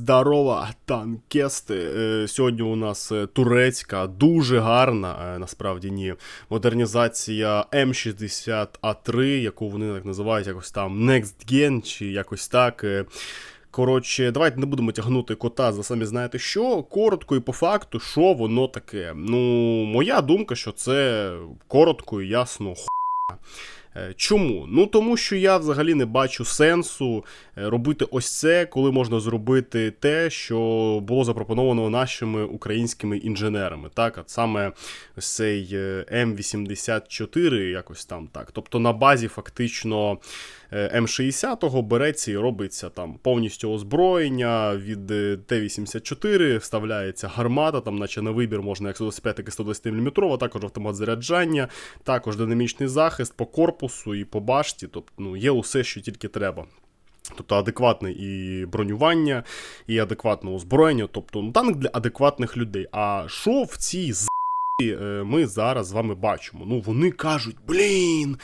Здорова, танкести. Е, Сьогодні у нас е, турецька, дуже гарна, е, насправді ні. Модернізація М60А3, яку вони так називають якось там Next Gen чи якось так. Коротше, давайте не будемо тягнути кота за самі знаєте що. Коротко і по факту, що воно таке. Ну, моя думка, що це коротко і ясно хуйня. Е, Чому? Ну тому що я взагалі не бачу сенсу е, робити ось це, коли можна зробити те, що було запропоновано нашими українськими інженерами. Так, от саме ось цей е, М84, якось там так. Тобто на базі фактично М60 береться і робиться там повністю озброєння від е, Т-84, вставляється гармата, там, наче на вибір можна як 125, так і 120 мм, також автомат заряджання, також динамічний захист по корпусу і по башті. Тобто ну, є усе, що тільки треба. Тобто адекватне і бронювання, і адекватне озброєння, тобто ну, танк для адекватних людей. А що в цій з ми зараз з вами бачимо? Ну вони кажуть, блін,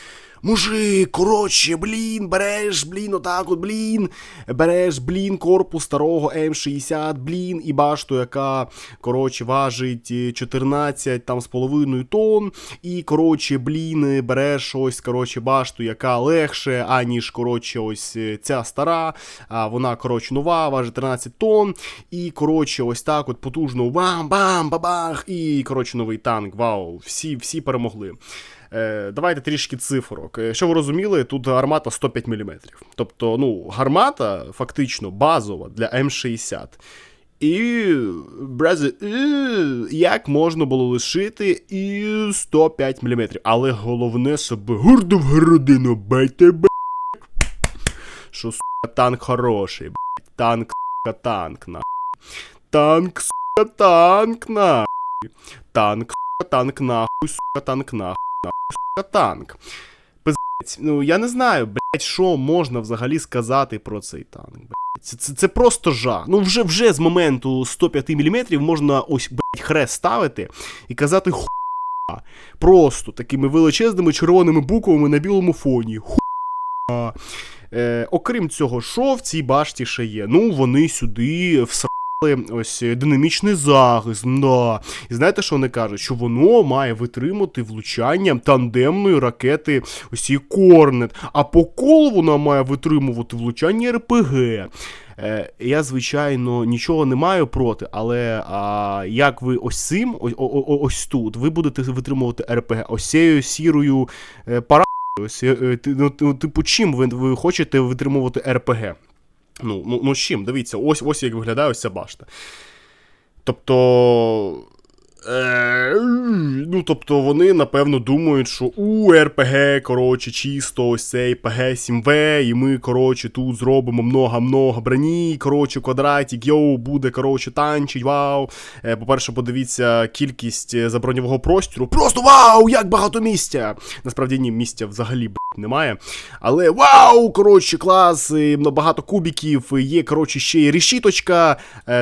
мужик, коротше, блін, береш, блін, отак от, блін, береш, блін, корпус старого М60, блін, і башту, яка, коротше, важить е, 14 там з половиною тонн, і, коротше, блін, береш ось, коротше, башту, яка легше, аніж, коротше, ось е, ця стара, а вона, коротше, нова, важить 13 тонн, і, коротше, ось так от потужно бам-бам, бабах, і, коротше, новий танк, вау, всі, всі перемогли. Е, давайте трішки цифрок. Е, Що ви розуміли, тут гармата 105 мм. Тобто, ну, гармата фактично базова для М60. І брази, е, як можна було лишити і 105 мм. Але головне себе гордо в грудину бейте, б. Що сука, танк хороший, блядь. Танк, сука, танк, на. Танк, сука, танк, на. Танк, сука, танк, нахуй, сука, танк, нахуй, нахуй, танк. Ну я не знаю, блядь, що можна взагалі сказати про цей танк, блядь. Це, це, це просто жах. Ну вже вже з моменту 105 мм можна ось, блядь, хрест ставити і казати хуя. Просто такими величезними червоними буквами на білому фоні. Хуя. Е, окрім цього, що в цій башті ще є? Ну, вони сюди всрали ось е, динамічний захист. Да. І знаєте, що вони кажуть? Що воно має витримати влучання тандемної ракети ось Корнет, а по колу вона має витримувати влучання РПГ. Е, я, звичайно, нічого не маю проти, але а, як ви ось цим, ось, ось тут, ви будете витримувати РПГ, ось цією сірою е, пара. Ось, е, е, ну, ну, типу, чим ви, ви хочете витримувати РПГ? Ну, ну, ну з чим? Дивіться, ось ось як виглядає ось ця башта. Тобто. Е, ну, тобто вони, напевно, думають, що у РПГ, коротше, чисто ось цей ПГ-7В, і ми, коротше, тут зробимо много-много броні, коротше, квадратик, йоу, буде, коротше, танчить, вау. Е, по-перше, подивіться кількість е, заброньового простору. Просто вау, як багато місця! Насправді ні, місця взагалі, блядь, немає. Але вау, коротше, клас, багато кубіків, є, коротше, ще й решіточка,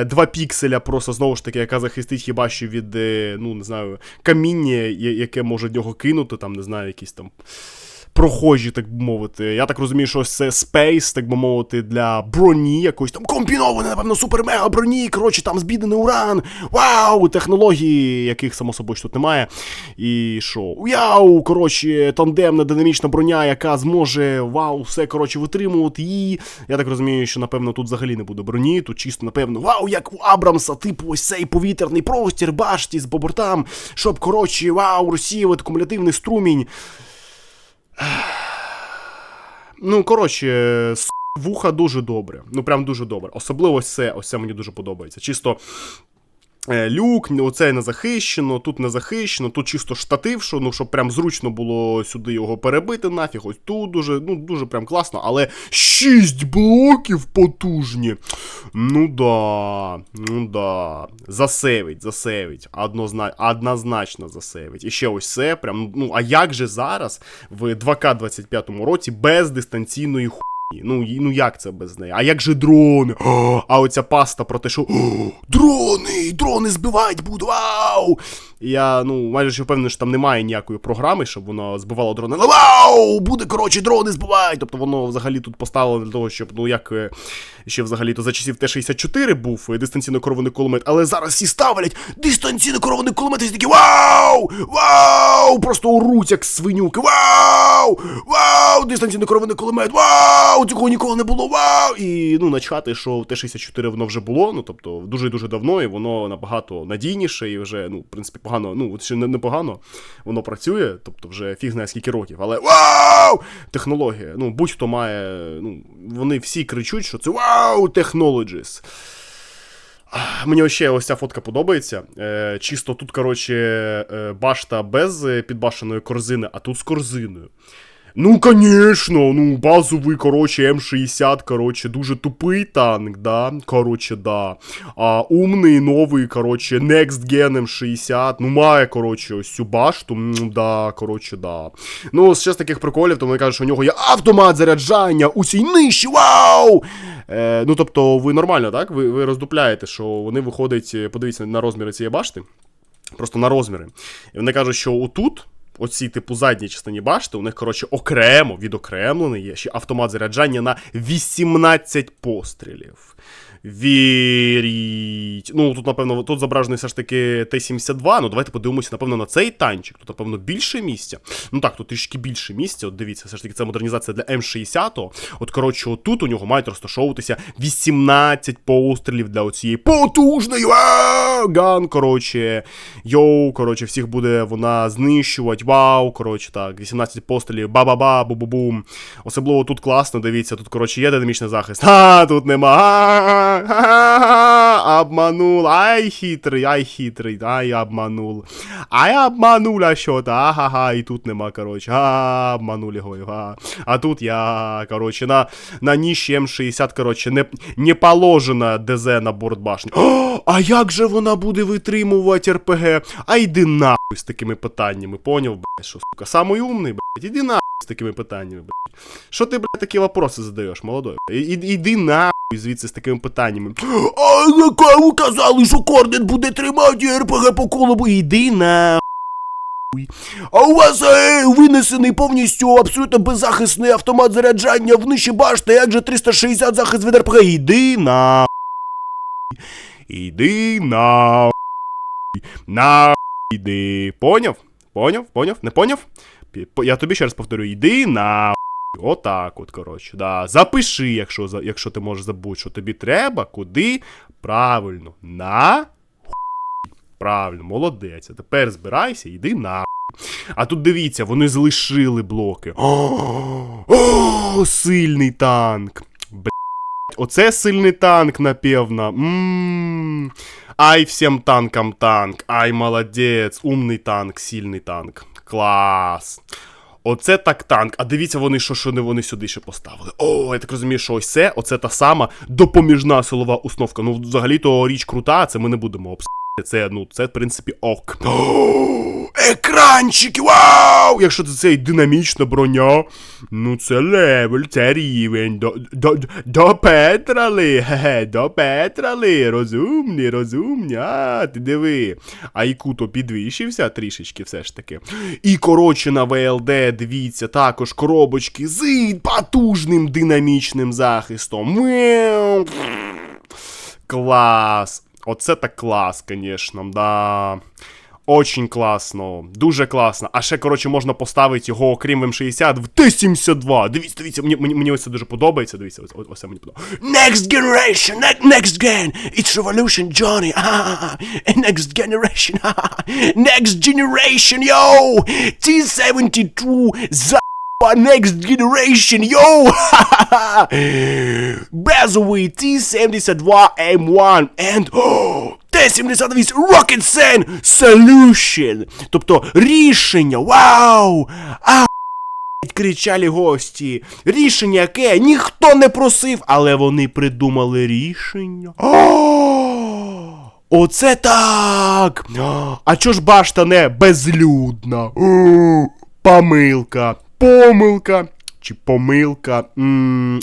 2 пікселя, просто знову ж таки, яка захистить хіба що від, ну, не знаю, каміння, яке може нього кинути, там, не знаю, якісь там. Прохожі, так би мовити. Я так розумію, що це спейс, так би мовити, для броні, якоїсь там комбіноване, напевно, супер-мега броні, коротше, там збідений уран. Вау! Технології, яких, само собою, тут немає. І що? Вау! Коротше, тандемна динамічна броня, яка зможе вау, все коротше витримувати її. Я так розумію, що напевно тут взагалі не буде броні. Тут чисто, напевно, вау, як у Абрамса, типу, ось цей повітряний простір, башті з бобортам, щоб, коротше, вау, розсіювати кумулятивний струмінь. Ну, коротше, вуха дуже добре. Ну, прям дуже добре. Особливо це, ось це мені дуже подобається. Чисто. Е, Люк, оце не захищено, тут не захищено, тут чисто штатив, що, ну, щоб прям зручно було сюди його перебити нафіг. Ось тут дуже, ну, дуже прям класно, але 6 блоків потужні. Ну да, ну да. Засейвить, засейвить. Однозна... Однозначно засейвить. І ще ось це, прям, ну, а як же зараз в 2К25 році без дистанційної ху. Ну, ну як це без неї? А як же дрони? А оця паста про те, що «О, дрони, дрони збивають буду, вау! Я ну майже що впевнений, що там немає ніякої програми, щоб воно збивало дрони. Вау! Буде коротше дрони збивай! Тобто воно взагалі тут поставило для того, щоб ну як е, ще взагалі то за часів Т-64 був е, дистанційно керований кулемет, але зараз всі ставлять дистанційно керований кулемет, і всі такі вау! Вау! Просто уруть як свинюки. Вау! Вау! Дистанційно керований кулемет! Вау! Цього ніколи не було! Вау! І ну начхати, що Т-64 воно вже було, ну тобто дуже дуже давно, і воно набагато надійніше, і вже, ну, в принципі, погано, ну, от ще не непогано, воно працює, тобто вже фіг знає скільки років, але вау! Технологія. Ну, будь-хто має, ну, вони всі кричуть, що це вау, technologies. Мені ще ось ця фотка подобається. Е, чисто тут, коротше, е, башта без е, підбашеної корзини, а тут з корзиною. Ну, конечно, ну, базовий, короче, М60, короче, дуже тупий танк, да, короче, да. А умний, новий, короче, Next Gen M60, ну, має, короче, ось цю башту, м, да, короче, да. Ну, з таких приколів, то вони кажуть, що у нього є автомат заряджання, усій нижчі, вау! Е, ну, тобто, ви нормально, так? Ви, ви роздупляєте, що вони виходять, подивіться на розміри цієї башти, просто на розміри. І вони кажуть, що отут, оцій типу задній частині башти, у них, коротше, окремо, відокремлений є ще автомат заряджання на 18 пострілів. Віріть. Ну, тут, напевно, тут зображений все ж таки Т-72. Ну, давайте подивимося, напевно, на цей танчик. Тут, напевно, більше місця. Ну так, тут трішки більше місця. От дивіться, все ж таки, це модернізація для М60. От, коротше, отут у нього мають розташовуватися 18 пострілів для оцієї потужної ган, коротше. Йоу, коротше, всіх буде вона знищувати. Вау, коротше, так, 18 пострілів, ба-ба-ба, бу-бу-бум. Особливо тут класно, дивіться, тут, коротше, є динамічний захист. А, тут нема. Обманул. Ай, хитрий, ай, хитрий, ай, обманул. Ай, обманул, а що то ага, і тут нема, коротше. А, обманул його, ага. А тут я, коротше, на, на ніщі М60, коротше, не, не положено ДЗ на борт башні. А як же вона буде витримувати РПГ? А йди нахуй з такими питаннями, поняв, блядь, що, сука, самий умний, блядь, іди нахуй з такими питаннями, блядь. Що ти, блядь, такі вопроси задаєш, молодой? І, і- іди нахуй звідси з такими питаннями. А ви казали, що корден буде тримати РПГ по колобу. Іди нахуй. А у вас е, винесений повністю абсолютно беззахисний автомат заряджання в нижчі башти, як же 360 захист від РПГ. Іди на. Іди на. На. Іди. Поняв? Поняв? Поняв? Не поняв? Я тобі ще раз повторю, йди на. Отак от, коротше, да. Запиши, якщо, якщо ти можеш забути, що тобі треба, куди. Правильно. На. Правильно, молодець. А тепер збирайся, йди на. А тут дивіться, вони залишили блоки. О, сильний танк. Блять, оце сильний танк, напевно. Ммм. Ай, всім танкам танк. Ай, молодець. Умний танк, сильний танк. Клас. Оце так танк. А дивіться, вони що, що не вони сюди ще поставили. О, я так розумію, що ось це, оце та сама допоміжна силова установка. Ну, взагалі-то річ крута, це ми не будемо обс. Це, ну, це, в принципі, ок. О, екранчики! Вау! Якщо це цей динамічна броня, ну це левель, це рівень. До, до, до Петрали, хе-хе, до Петрали. Розумні, розумні. А, ти диви. Айку то підвищився трішечки все ж таки. І коротше на ВЛД, дивіться, також коробочки з потужним динамічним захистом. Клас. Оце так клас, конечно, да. Очень класно, дуже класно. А ще, коротше, можна поставити його, окрім М60, в Т-72. Дивіться, дивіться, мені, мені, мені ось це дуже подобається. Дивіться, ось, ось, це мені подобається. Next generation, next gen, it's revolution, Johnny. Ah, next generation, next generation, yo! T-72, за Next Generation, йоу! Базовий T-72M1 and oh, T-78 Rocket Sen Solution! Тобто рішення, вау! А кричали гості. Рішення яке ніхто не просив, але вони придумали рішення. О! Оце так! А чо ж башта не безлюдна? Помилка, помилка. чи помилка.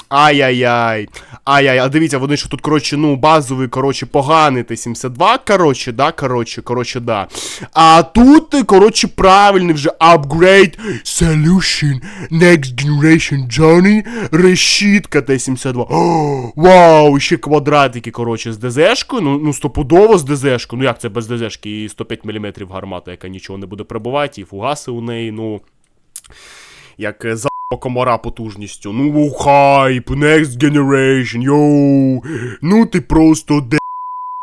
Ай-яй-яй. Ай-яй, а дивіться, вони що тут, коротше, ну, базовий, коротше, поганий Т-72, коротше, да, коротше, коротше, да. А тут, коротше, правильний вже upgrade solution next generation Johnny решітка Т-72. О, Вау, ще квадратики, коротше, з ДЗшкою, ну, ну стопудово з ДЗшкою, ну як це без ДЗшки і 105 мм гармата, яка нічого не буде прибувати, і фугаси у неї, ну як е, за комара потужністю. Ну, хайп, next generation, йоу. Ну ти просто де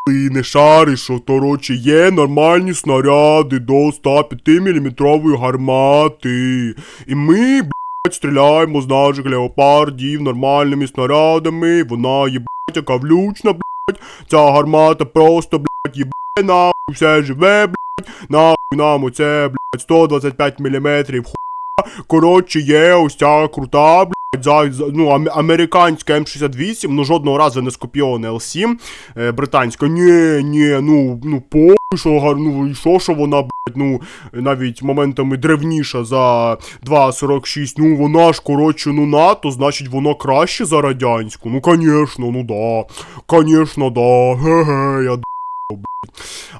ти не шариш, що коротше є нормальні снаряди до 105 мм гармати. І ми, блядь, стріляємо з наших леопардів нормальними снарядами. Вона єбать, яка влючна, блядь. Ця гармата просто, блядь, єбе нахуй, все живе, блядь. Нахуй нам оце, блядь, 125 мм Коротше, є ось ця крута, блядь, за, за, ну, американська М68, ну жодного разу не скопійована L7. Е, британська, ні, ні, ну, ну, по що, гар- ну, і що, що вона, блядь, ну, навіть моментами древніша за 2.46, ну, вона ж, коротше, ну, НАТО, значить, вона краще за радянську. Ну, конечно, ну, да, конечно, да, ге-ге, я блядь.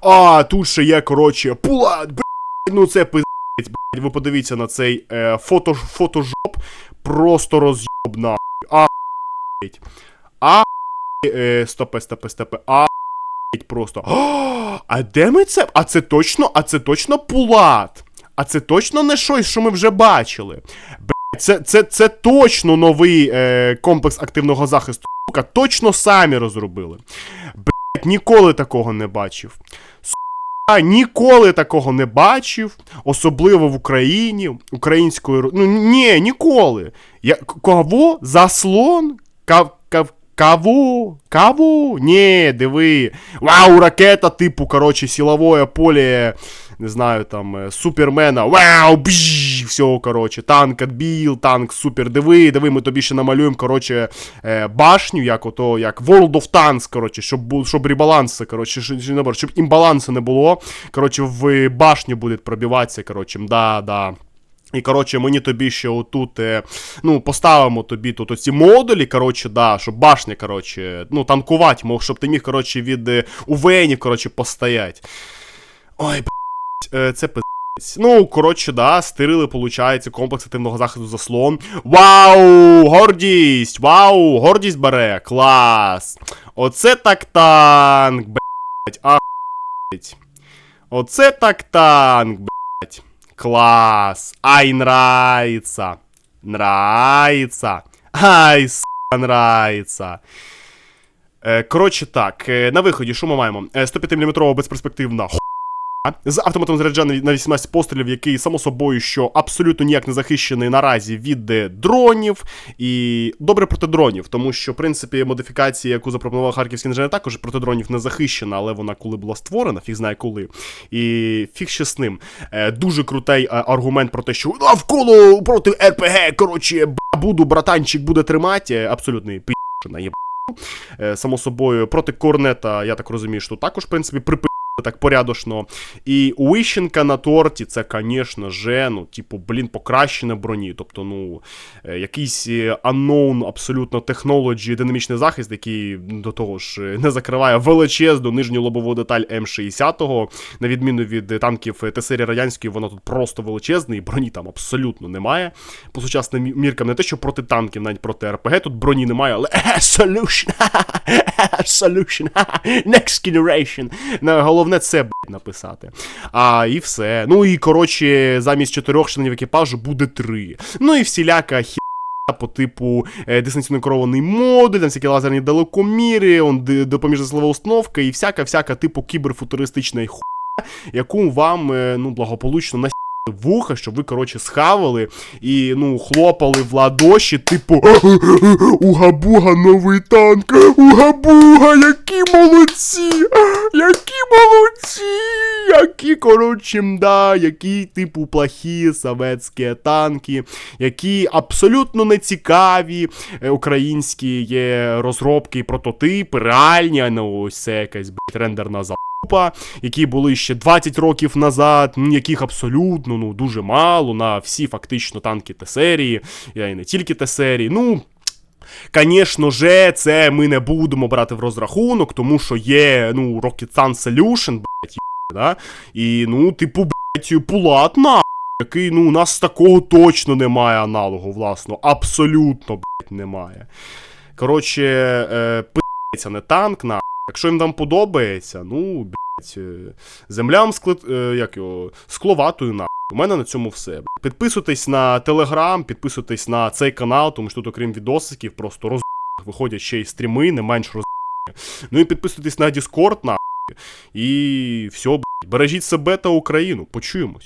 А, тут ще є, коротше, пулат, блядь, ну, це пиздець, блядь, ви подивіться на цей е, фото, фотожоп, просто роз'єб нахуй. А. А, е, стопе, стопе, стопе, а, просто. О, а де ми це? А це точно, а це точно пулат. А це точно не щось, що ми вже бачили. Це, це, це точно новий е, комплекс активного захисту. Точно самі розробили. Блядь, ніколи такого не бачив. Ніколи такого не бачив, особливо в Україні, українською. Ну ні, ніколи. Я кого? Заслон? Кав, кав, каву? Каву? Ні, диви. Вау, ракета типу, короче, силовое поле, не знаю, там, е, супермена. Вау, бжж, все, короче, танк відбіл, танк супер. Диви, диви, ми тобі ще намалюємо, короче, е, башню, як ото, як World of Tanks, короче, щоб, бу- щоб ребаланси, короче, щоб, щоб, імбалансу не було. Короче, в башню буде пробиватися, короче, да, да. І, коротше, мені тобі ще отут, е, ну, поставимо тобі тут оці модулі, коротше, да, щоб башня, коротше, ну, танкувати, мов, щоб ти міг, коротше, від УВНів, коротше, постоять. Ой, е, це пиздець. Ну, коротше, да, стирили, получається, комплекс активного захисту заслон. Вау! Гордість! Вау! Гордість бере! Клас! Оце так танк, блядь, ахуєть. Оце так танк, блядь. Класс! Ай, нравится! Нравится! Ай, сука, нравится! Е, коротше так, е, на виході, що ми маємо? Е, 105-мм безперспективна з автоматом заряджений на 18 пострілів, який, само собою, що абсолютно ніяк не захищений наразі від е, дронів. І добре проти дронів, тому що, в принципі, модифікація, яку запропонував харківський інженер, також проти дронів не захищена, але вона коли була створена, фіг знає коли. І фіг ще з ним. Е, дуже крутий е, аргумент про те, що навколо проти РПГ, коротше, буду, братанчик буде тримати. Абсолютний пі***на є. Само собою, проти корнета, я так розумію, що також, в принципі, припи так порядочно. І у Іщенка на торті це, звісно же, ну, типу, блін, покращення броні. Тобто, ну, е, якийсь е, unknown абсолютно технологі динамічний захист, який до того ж е, не закриває величезну нижню лобову деталь М60, на відміну від танків Т-серії радянської, вона тут просто величезна, і броні там абсолютно немає. По сучасним міркам не те, що проти танків, навіть проти РПГ тут броні немає, але solution, solution, next generation. На- Головне це, блядь, написати. А, і все. Ну і коротше, замість чотирьох членів екіпажу буде три. Ну і всіляка хі. По типу е, дистанційно керований модуль, там всякі лазерні далекоміри, он, допоміжна слова установка і всяка-всяка типу кіберфутуристична хуйня, яку вам е, ну, благополучно на вуха, щоб ви, коротше, схавали і, ну, хлопали в ладоші, типу Уга-буга, новий танк! Уга-буга, які молодці! Які молодці! Які, коротше, мда, які, типу, плохі советські танки, які абсолютно нецікаві е, українські є розробки і прототипи, реальні, а не ось це якась, блядь, рендерна залупа. Па, які були ще 20 років назад, яких абсолютно ну дуже мало на всі фактично танки Т-серії, і не тільки Т-серії. Ну. Звісно же, це ми не будемо брати в розрахунок, тому що є, ну, Rocket Sun Solution, блять, да? І, ну, типу, блять, пулат на, який, ну, у нас такого точно немає аналогу, власно. Абсолютно, блять, немає. Коротше, е, пи***ться не танк, на. Якщо їм там подобається, ну, блять, е, землям склад, е, як його, скловатою на. У мене на цьому все. Підписуйтесь на телеграм, підписуйтесь на цей канал, тому що тут, окрім відосиків, просто роз виходять ще й стріми, не менш роз. Ну і підписуйтесь на Discord, на. І все, блядь. бережіть себе та Україну. Почуємось.